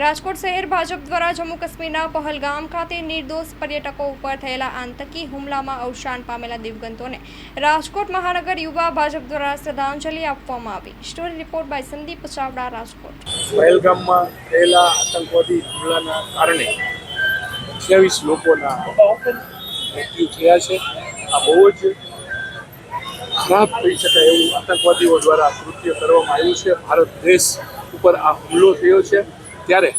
રાજકોટ શહેર ભાજપ દ્વારા જમ્મુ કાશ્મીરના પહલગામ ખાતે નિર્દોષ પર્યટકો ઉપર થયેલા આતંકી હુમલામાં અવસાન પામેલા દિવગંતોને રાજકોટ મહાનગર યુવા ભાજપ દ્વારા શ્રદ્ધાંજલિ આપવામાં આવી. Story report by Sandeep Chavda, Rajkot. પહેલગામમાં થયેલા આતંકવાદી હુમલાના કારણે અઠ્યાવીસ લોકોના મૃત્યુ થયા છે. આ બહુ જ ખરાબ કહી શકાય એવું આતંકવાદીઓ દ્વારા કૃત્ય કરવામાં આવ્યું છે. ભારત દેશ ઉપર આ હુમલો થયો છે. ત્યારે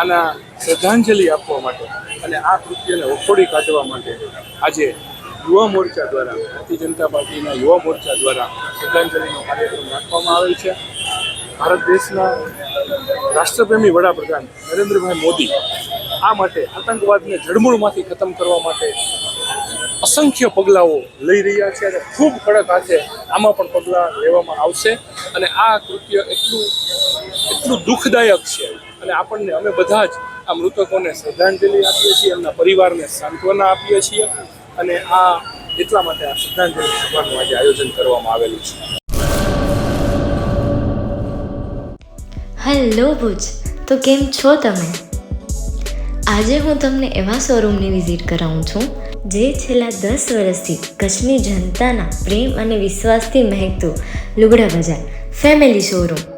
આના શ્રદ્ધાંજલિ આપવા માટે અને આ કૃત્યને વખોડી કાઢવા માટે આજે યુવા મોરચા દ્વારા, ભારતીય જનતા પાર્ટીના યુવા મોરચા દ્વારા શ્રદ્ધાંજલિનો કાર્યક્રમ રાખવામાં આવેલ છે. ભારત દેશના રાષ્ટ્રપ્રેમી વડાપ્રધાન નરેન્દ્રભાઈ મોદી આ માટે આતંકવાદને જડમૂળમાંથી ખતમ કરવા માટે અસંખ્ય પગલાઓ લઈ રહ્યા છે અને ખૂબ કડક હાથે આમાં પણ પગલાં લેવામાં આવશે. અને આ કૃત્ય એટલું એટલું દુઃખદાયક છે અને આપણને અમે બધા જ આ મૃતકોને શ્રદ્ધાંજલિ આપીએ છીએ, એમના પરિવારને સાંત્વના આપીએ છીએ અને આ એટલા માટે આ શ્રદ્ધાંજલિ સભાનું આજે આયોજન કરવામાં આવેલું છે. હેલો ભુજ, તો કેમ છો તમે? આજે હું તમને એવા શોરૂમની વિઝિટ કરાવું છું, જે છેલ્લા દસ વર્ષથી કચ્છની જનતાના પ્રેમ અને વિશ્વાસથી મહેકતું લુગડા બજાર, ફેમિલી શોરૂમ.